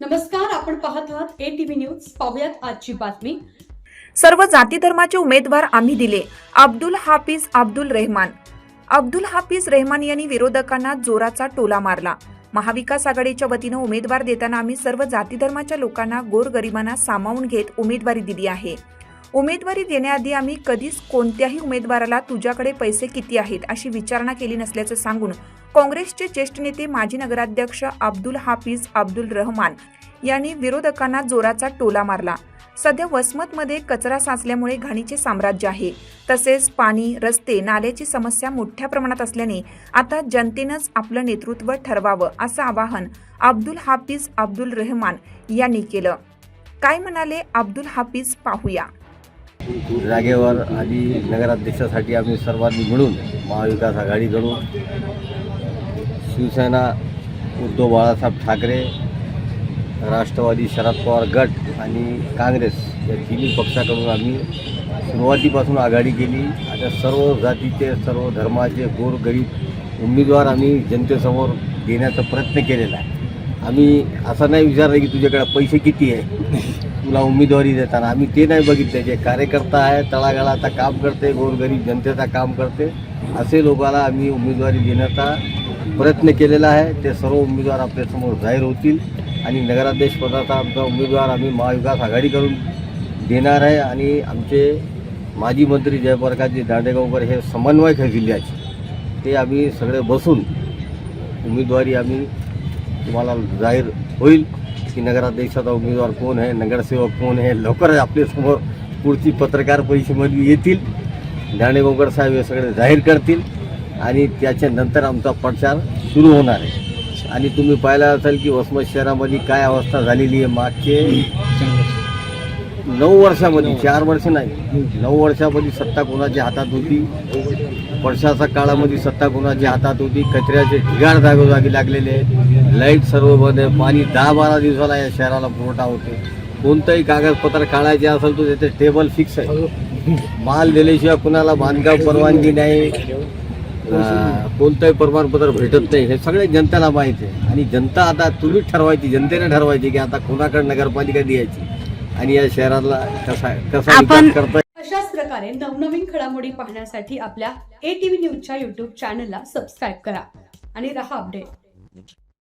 नमस्कार आपण पाहत आहात ए टीव्ही न्यूज पाहुयात आजची बातमी. सर्व जाती धर्माचे उमेदवार आम्ही दिले. अब्दुल हाफिज अब्दुल रेहमान. अब्दुल हाफिज रेहमान यांनी विरोधकांना जोराचा टोला मारला. महाविकास आघाडीच्या वतीनं उमेदवार देताना आम्ही सर्व जाती धर्माच्या लोकांना गोरगरिबांना सामावून घेत उमेदवारी दिली आहे. उमेदवारी देण्याआधी आम्ही कधीच कोणत्याही उमेदवाराला तुझ्याकडे पैसे किती आहेत अशी विचारणा केली नसल्याचं सांगून काँग्रेसचे ज्येष्ठ नेते माजी नगराध्यक्ष अब्दुल हाफिज अब्दुल रहमान यांनी विरोधकांना जोराचा टोला मारला. सध्या वसमतमध्ये कचरा साचल्यामुळे घाणीचे साम्राज्य आहे. तसेच पाणी रस्ते नाल्याची समस्या मोठ्या प्रमाणात असल्याने आता जनतेनंच आपलं नेतृत्व ठरवावं असं आवाहन अब्दुल हाफिज अब्दुल रहमान यांनी केलं. काय म्हणाले अब्दुल हाफिज पाहूया. जागेवर आधी नगराध्यक्षासाठी आम्ही सर्वांनी मिळून महाविकास आघाडीकडून शिवसेना उद्धव बाळासाहेब ठाकरे राष्ट्रवादी शरद पवार गट आणि काँग्रेस या तिन्ही पक्षाकडून आम्ही सुरुवातीपासून आघाडी केली. आता सर्व जातीचे सर्व धर्माचे गोरगरीब उमेदवार आम्ही जनतेसमोर देण्याचा प्रयत्न केलेला आहे. आम्ही असं नाही विचारलं की तुझ्याकडे पैसे किती आहे? तुला उमेदवारी देताना. आम्ही ते नाही बघितले जे कार्यकर्ता आहे तळागाळाचा काम करते गोरगरीब जनतेचा काम करते असे लोकांना आम्ही उमेदवारी देण्याचा प्रयत्न केलेला आहे. ते सर्व उमेदवार आपल्यासमोर जाहीर होतील आणि नगराध्यक्ष पदाचा आमचा उमेदवार आम्ही महाविकास आघाडी करून देणार आहे आणि आमचे माजी मंत्री जयप्रकाशजी दांडेगावकर हे समन्वयक आहे जिल्ह्याचे. ते आम्ही सगळे बसून उमेदवारी आम्ही तुम्हाला जाहीर होईल. की नगराध्यक्षाचा उमेदवार कोण आहे नगरसेवक कोण आहे लवकरच आपल्यासमोर पुढची पत्रकार परिषदेमध्ये येतील. दांडेगावकर साहेब हे सगळे जाहीर करतील आणि त्याच्यानंतर आमचा प्रचार सुरू होणार आहे. आणि तुम्ही पाहिला असाल की वसमत शहरामध्ये काय अवस्था झालेली आहे मागचे नऊ वर्षामध्ये चार वर्ष नाही नऊ वर्षामध्ये सत्ता कोणाच्या हातात होती? वर्षाच्या काळामध्ये सत्ता कोणाच्या हातात होती? कचऱ्याचे ढिगाण जागोजागी लागलेले आहेत. लाइट सर्व बंद आहे. पाणी दहा बारा दिवसाला या शहराला पुरवठा होते. कोणतंही कागदपत्र काढायचे असेल तर त्याचे टेबल फिक्स आहे. माल दिल्याशिवाय कुणाला बांधकाम परवानगी नाही. कोणतंही प्रमाणपत्र भेटत नाही. हे सगळे जनतेला माहीत आहे. आणि जनता आता तुम्हीच ठरवायची जनतेने ठरवायची की आता कोणाकडे नगरपालिका द्यायची आणि या शहराला कसा कसा करता अशाच प्रकारे नवनवीन घडामोडी पाहण्यासाठी आपल्या ए टीव्ही न्यूजच्या युट्यूब चॅनलला सबस्क्राईब करा आणि रहा अपडेट